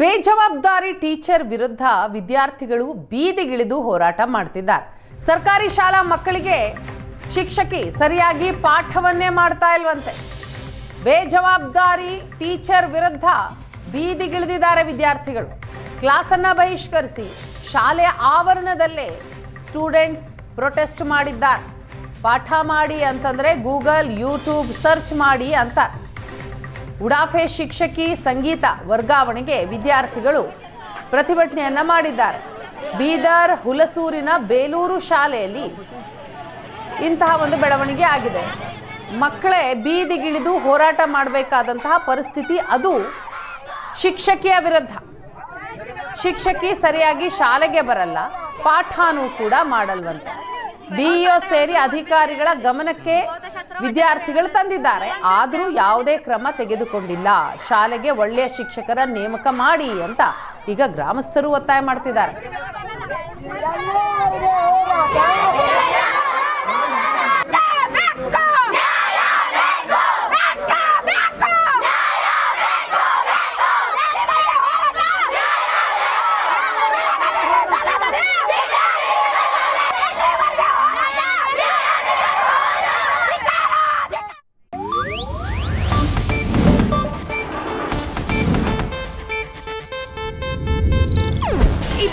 ಬೇಜವಾಬ್ದಾರಿ ಟೀಚರ್ ವಿರುದ್ಧ ವಿದ್ಯಾರ್ಥಿಗಳು ಬೀದಿಗಿಳಿದು ಹೋರಾಟ ಮಾಡ್ತಿದ್ದಾರೆ. ಸರ್ಕಾರಿ ಶಾಲಾ ಮಕ್ಕಳಿಗೆ ಶಿಕ್ಷಕಿ ಸರಿಯಾಗಿ ಪಾಠವನ್ನೇ ಮಾಡ್ತಾ ಇಲ್ವಂತೆ. ಬೇಜವಾಬ್ದಾರಿ ಟೀಚರ್ ವಿರುದ್ಧ ಬೀದಿಗಿಳಿದಿದ್ದಾರೆ ವಿದ್ಯಾರ್ಥಿಗಳು. ಕ್ಲಾಸನ್ನು ಬಹಿಷ್ಕರಿಸಿ ಶಾಲೆ ಆವರಣದಲ್ಲೇ ಸ್ಟೂಡೆಂಟ್ಸ್ ಪ್ರೊಟೆಸ್ಟ್ ಮಾಡಿದ್ದಾರೆ. ಪಾಠ ಮಾಡಿ ಅಂತಂದ್ರೆ ಗೂಗಲ್, ಯೂಟ್ಯೂಬ್ ಸರ್ಚ್ ಮಾಡಿ ಅಂತಾರೆ. ಉಡಾಫೆ ಶಿಕ್ಷಕಿ ಸಂಗೀತ ವರ್ಗಾವಣೆಗೆ ವಿದ್ಯಾರ್ಥಿಗಳು ಪ್ರತಿಭಟನೆಯನ್ನ ಮಾಡಿದ್ದಾರೆ. ಬೀದರ್ ಹುಲಸೂರಿನ ಬೇಲೂರು ಶಾಲೆಯಲ್ಲಿ ಇಂತಹ ಒಂದು ಬೆಳವಣಿಗೆ ಆಗಿದೆ. ಮಕ್ಕಳೇ ಬೀದಿಗಿಳಿದು ಹೋರಾಟ ಮಾಡಬೇಕಾದಂತಹ ಪರಿಸ್ಥಿತಿ ಅದು ಶಿಕ್ಷಕಿಯ ವಿರುದ್ಧ. ಶಿಕ್ಷಕಿ ಸರಿಯಾಗಿ ಶಾಲೆಗೆ ಬರಲ್ಲ, ಪಾಠನೂ ಕೂಡ ಮಾಡಲ್ವಂತೆ. ಬಿಇಒ ಸೇರಿ ಅಧಿಕಾರಿಗಳ ಗಮನಕ್ಕೆ ವಿದ್ಯಾರ್ಥಿಗಳು ತಂದಿದ್ದಾರೆ. ಆದರೂ ಯಾವುದೇ ಕ್ರಮ ತೆಗೆದುಕೊಂಡಿಲ್ಲ. ಶಾಲೆಗೆ ಒಳ್ಳೆಯ ಶಿಕ್ಷಕರ ನೇಮಕ ಮಾಡಿ ಅಂತ ಈಗ ಗ್ರಾಮಸ್ಥರು ಒತ್ತಾಯ ಮಾಡ್ತಿದ್ದಾರೆ.